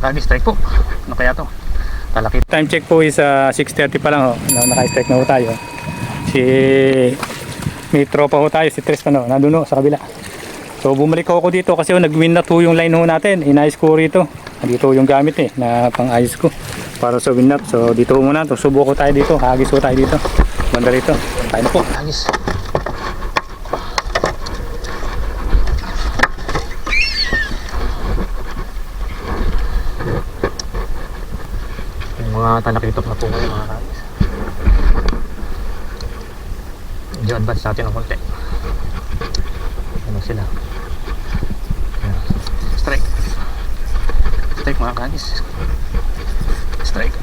kagis, strike po. Ano kaya to? Talakit. Time check po is uh, 6.30 pa lang ho. No, naka-strike na ho tayo. Si may tropa ho tayo, si Tristan ho, nandun ho, sa kabila. So bumalik ho ako dito kasi ho, nag-win na to yung line ho natin. Inayos ko rito. Dito yung gamit eh, na pang-ayos ko. Para sa win up. So dito ho muna, to. subo ko tayo dito, hagis ho tayo dito. Banda rito. Tayo na po. Kagis. Mga talakitok na po ngayon mga kagis. Medyo advance natin ng konti. Ano sila? Strike. Strike mga kagis. Strike.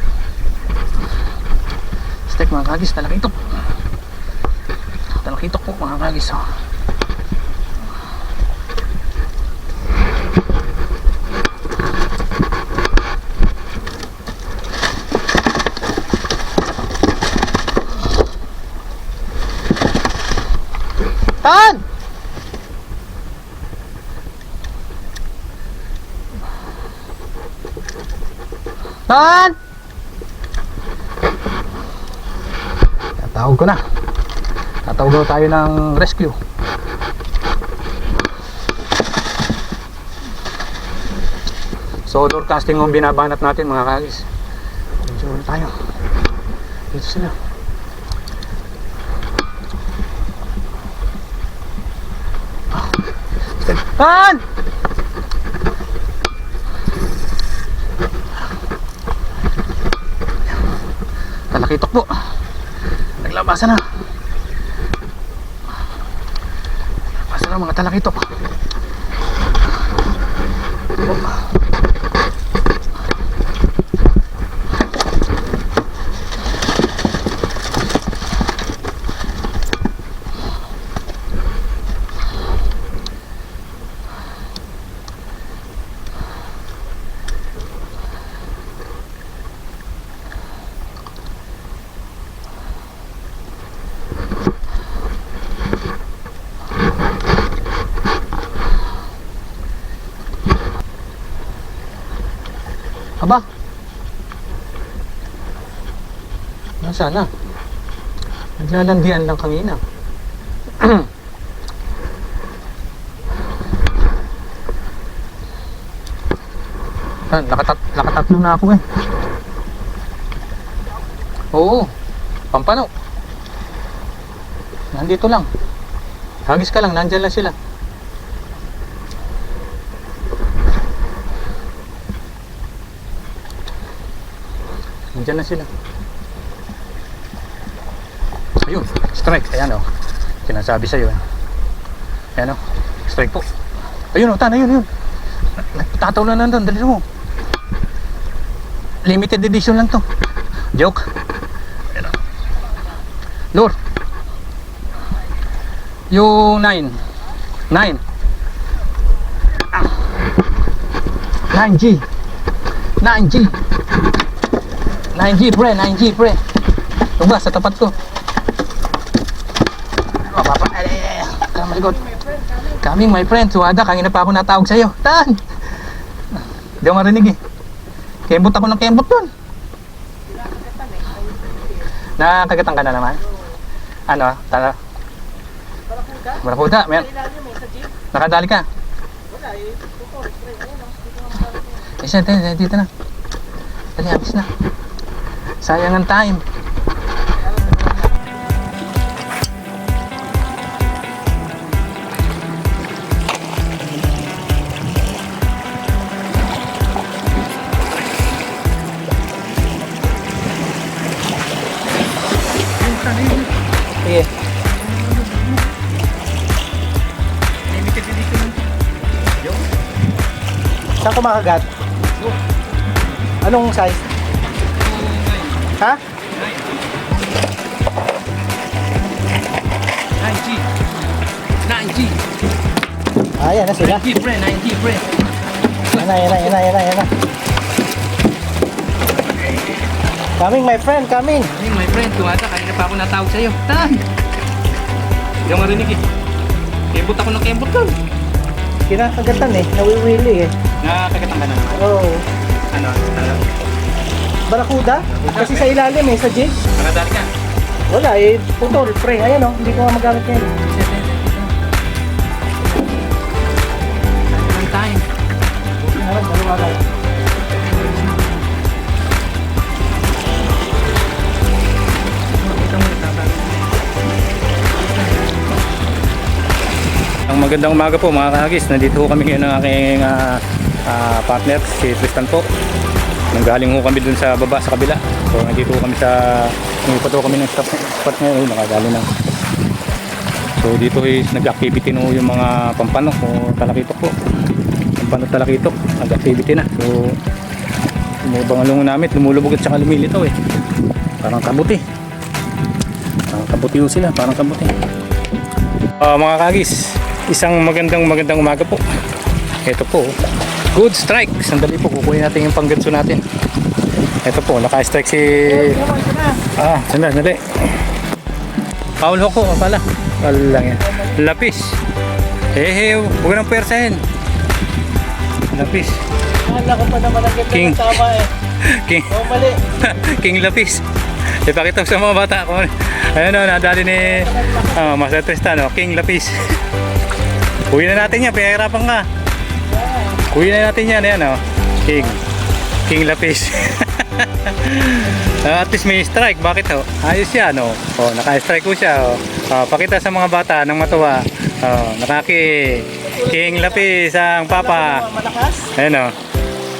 Strike mga kagis, talakitok. Talakitok po mga kagis. Oh. Tan! Tan! Tatawag ko na. Tatawag daw tayo ng rescue. So, door casting yung binabanat natin mga kagis. Medyo ulit tayo. Dito sila. Tan! Talakitok po. Naglabasan na. Naglabasan na mga talakitok. Oh. Nasaan na? Naglalandian lang kami na. Ah, nakatat nakatatlo na ako eh. Oo. Pampano. Nandito lang. Hagis ka lang, nandyan lang sila. Nandyan na sila. Ayun, strike. Ayan o. Sinasabi sa'yo. eh. Ayan o. Strike po. Ayun o, tan, ayun, ayun. Nagtataw na nandun. Dali mo. Limited edition lang to. Joke. Ayan o. Lure. Yung 9. 9. Ah. 9G. 9G. 9G pre, 9G pre. Tugas sa tapat ko. Oh, papa, ay, ay, malikot. Kaming my friend, suwada, kanina pa ako natawag sa'yo. Tan! Hindi ako marinig eh. Kembot ako ng kembot dun. Nakagatan ka na naman? Ano? Tala? Barakuda, mer Nakadali ka? Isa, dito, dito na. Dali, habis na. Sayang ang time. Saan ka makagat? Anong size? Ha? 9G. 9G. Ah, yan na sila. 9G pre, 9G pre. Yan na, yan na, yan na, yan na, yan na. Coming, my friend, coming. Hey, my friend, tuwada, kanina pa ako natawag sa'yo. Tan! Hindi ako marinig eh. Kembot ako ng kembot ko. Kinakagatan eh, nawiwili eh. Nakakagatan ka na naman. Oo. Ano? Ano? Barakuda? Kasi sa ilalim eh, sa jig. Nakadali ka? Wala eh, putol, pre. Ayan o, hindi ko nga magamit ngayon. Ang time. Harap, dalawa lang. Ang magandang umaga po mga kahagis. Nandito kami ngayon ng aking ah, ah, partner, si Tristan po. Nanggaling ho kami dun sa baba sa kabila. So nandito ho kami sa ho kami ng stop, spot ngayon. Nakadali na. So dito is nag-activity no yung mga pampanok o talakitok po. Pampanok talakitok, nag-activity na. So umubang alungan namin, lumulubog at saka lumilitaw eh. Parang kabuti. Parang kabuti ho sila, parang kabuti. Ah, mga kagis, isang magandang magandang umaga po. Ito po, good strike. Sandali po, kukunin natin yung pangganso natin. Ito po, naka-strike si... Ah, sandali, sandali. Paul Hoko, pala. Wala lang yan. Lapis. Eh, eh, huwag nang persahin. Lapis. Ko pa naman ang ganda King. ng tama eh. King, Oh, mali. King Lapis. Ipakita ko sa mga bata ko. Ayun o, nadali ni ah, Master Tristan, oh, King Lapis. Kuhin na natin yan, pinahirapan ka. Kuhin na natin yan, ayan o. King. King Lapis. Ah, At least may strike, bakit ho? Ayos yan, oh. Oh, naka-strike ko siya, oh. Ah, pakita sa mga bata ng matuwa. Oh, nakaki. King Lapis ang papa. Malakas. Ayan oh.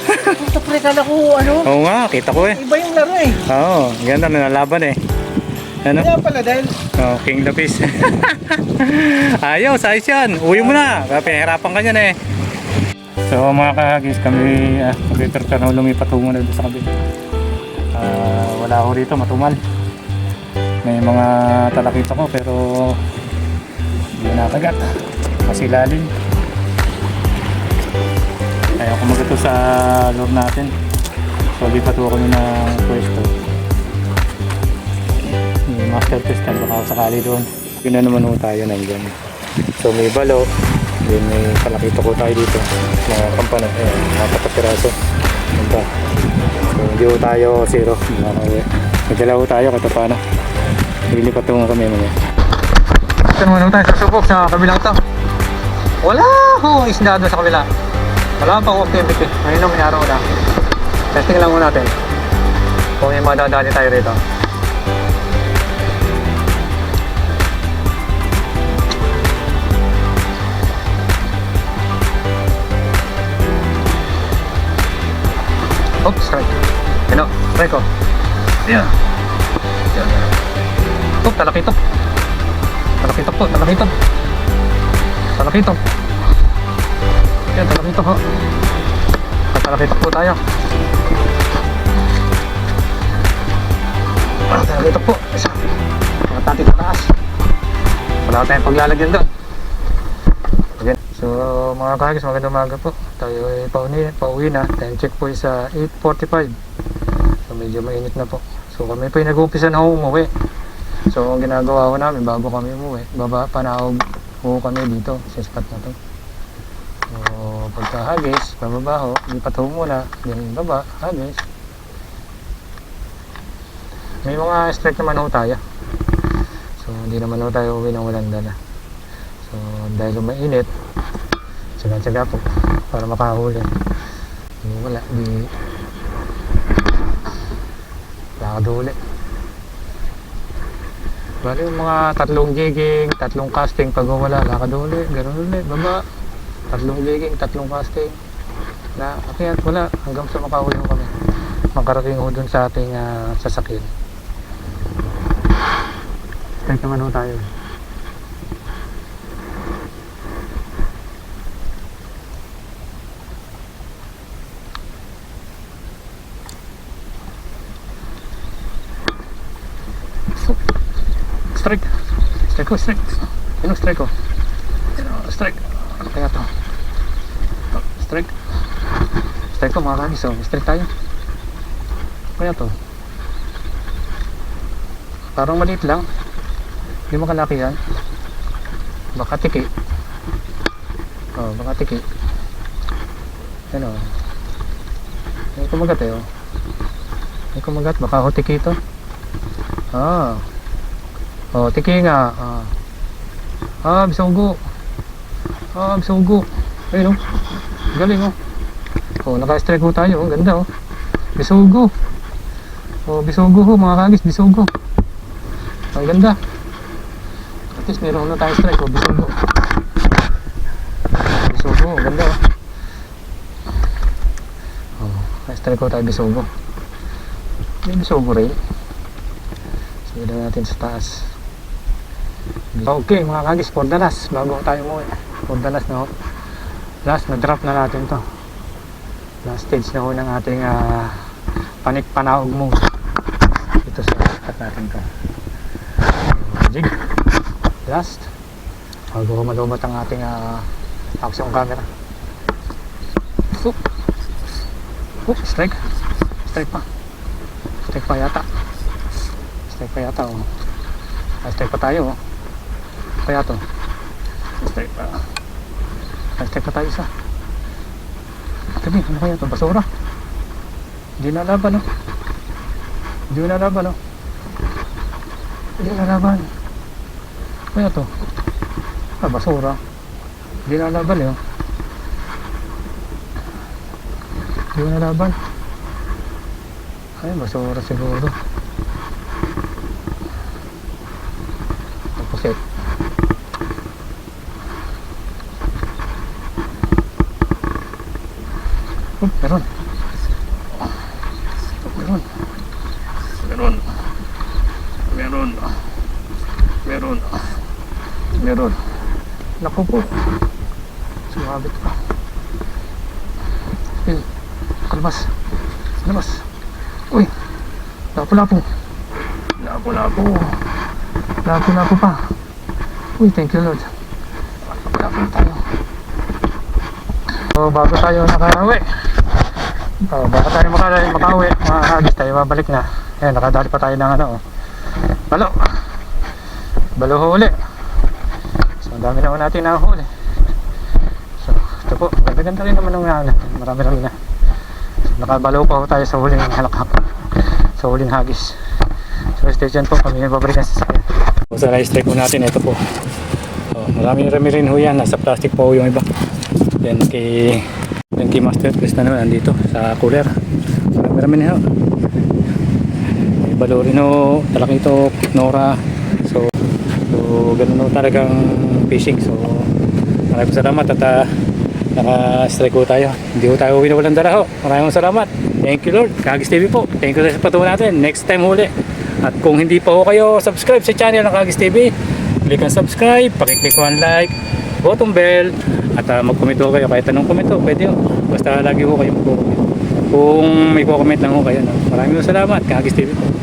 Puta pre, kala ko ano. Oo nga, kita ko eh. Iba yung laro eh. Oo, ganda na nalaban eh. Ano? Kaya pala dahil Oh, King Lapis. Ayaw, ayos yan. Uwi mo na. Pinahirapan ka niyan eh. So mga kahagis, kami uh, mag-return ka na lumipat ho muna sa kabila. Ah, wala ho rito, matumal. May mga talakita ko pero hindi nakagat. Kasi lalim. Ayaw ko magato sa loob natin. So lipat ho kami ng pwesto. Yung master test na baka sakali doon. Yun na naman ho tayo nandyan. So may balo, then may palakita ko tayo dito. Mga kampana, eh, mga patapiraso. Yun pa. So hindi ho tayo zero. Nagdala ho tayo kahit paano. Lilipat ho kami mga. Ito naman tayo sa subok sa kabilang to. Wala ho isda doon sa kabila. Wala pa akong activity. Ngayon lang minaraw na. Testing lang muna natin. Kung may madadali tayo rito. Oops, strike. Ano? Strike ko. Yan. Yan. Ito, talakitok. Talakitok po, talakitok. Talakitok. Yan, talakitok ho. Talakitok po tayo. Talakitok po. Isa. Mga tati sa taas. Wala tayong paglalagyan doon. So mga kahagis, magandang umaga po. Tayo ay pauwi, pauwi na. Time check po sa 8.45. So medyo mainit na po. So kami po ay nag-umpisa na umuwi. So ang ginagawa ko namin bago kami umuwi, baba panahog ho kami dito sa spot na to. So pagka hagis, pababa ho, lipat ho muna, then baba, hagis. May mga strike naman ho tayo. So hindi naman ho tayo uwi ng walang dala. So dahil mainit, tsaga-tsaga po para makahuli. Wala, di nakaduli. Bali yung mga tatlong jigging, tatlong casting pag wala, lakad uli, ganun ulit, baba. Tatlong jigging, tatlong casting. Na, kaya wala, hanggang sa makahuli mo kami. Makarating ho dun sa ating ah, sasakyan. Kahit naman ho tayo. Strike. Strike ko, strike. Ano strike ko? Ano, strike. Ano to? Oh, Strike. Strike ko mga kagis. Oh. Strike tayo. Kaya to? Parang maliit lang. Hindi mo kalaki yan. Baka tiki. Oh, baka tiki. Ano? May kumagat eh, oh. May kumagat, baka ho tiki ito. Ah. Oh, tiki nga. Ah. Ah, bisunggo. Ah, bisunggo. Ayun, oh. Galing, oh. Oh, naka-strike ho tayo, oh. Ganda, oh. Bisugo. Oh, bisugo ho, mga kagis, bisugo. Ang ganda. At least meron na tayo strike, oh, bisugo. Bisugo, ang ganda, oh. Oh, naka-strike ho tayo, bisugo. May bisugo rin. Na natin sa taas. Okay, mga kagis, for the last, bago tayo mo For the last na ho. Last, na-drop na natin to. Last stage na ho ng ating ah, panik panaog mo. Ito sa cut natin to. Uh, jig. Last. Bago ko malubat ang ating uh, action camera. Oop. Oop, strike. Strike pa. Strike pa yata. Strike pa yata oh. Ah, strike pa tayo oh. Kaya to. Strike pa. Strike pa tayo isa. Tabi, ano kaya to? Basura. Hindi na laban, no? Hindi na laban, no? Hindi na laban. Kaya to? Ah, basura. Hindi na laban, eh, oh. Hindi na laban. Ay, basura siguro. Tapos, eh. Oh, meron. Meron. Meron. Meron. Meron. Meron. Naku po. Sumabit pa. Eh, kalmas. Kalmas. Uy. Lapo-lapo. Lapo-lapo. Lapo-lapo pa. Uy, thank you Lord. Lapo-lapo tayo. So, bago tayo nakarawi. Oh, bago tayo makauwi, mga hagis tayo, babalik na. Ayan, nakadali pa tayo ng ano, oh. Balo. Balo huli. So, ang dami naman natin nahuli. So, ito po, ganda-ganda rin naman ng ano, marami-rami na. So, nakabalo pa tayo sa huling halakhak. Sa huling hagis. So, stay tuned po, kami babalik na sa sakyan. So, sa rice strike po natin, ito po. Oh, marami-rami rin ho yan, nasa plastic po yung iba. Then kay then kay Master Chris na naman nandito sa cooler. Marami-rami na ho. May Balorino, Talakito, Nora. So, so ganun talagang fishing. So, maraming salamat at uh, naka-strike tayo. Hindi ho tayo uwi na walang dala ho. Maraming salamat. Thank you Lord. Kagis TV po. Thank you sa patuwa natin. Next time huli. At kung hindi pa ho kayo subscribe sa channel ng Kagis TV, click ang subscribe, pakiclick ko ang like, button bell, at uh, mag-comment kayo kahit anong comment ho, pwede ho. Basta lagi ho kayo mag-comment. Kung may comment lang ho kayo. No? Maraming salamat. Kagis TV po.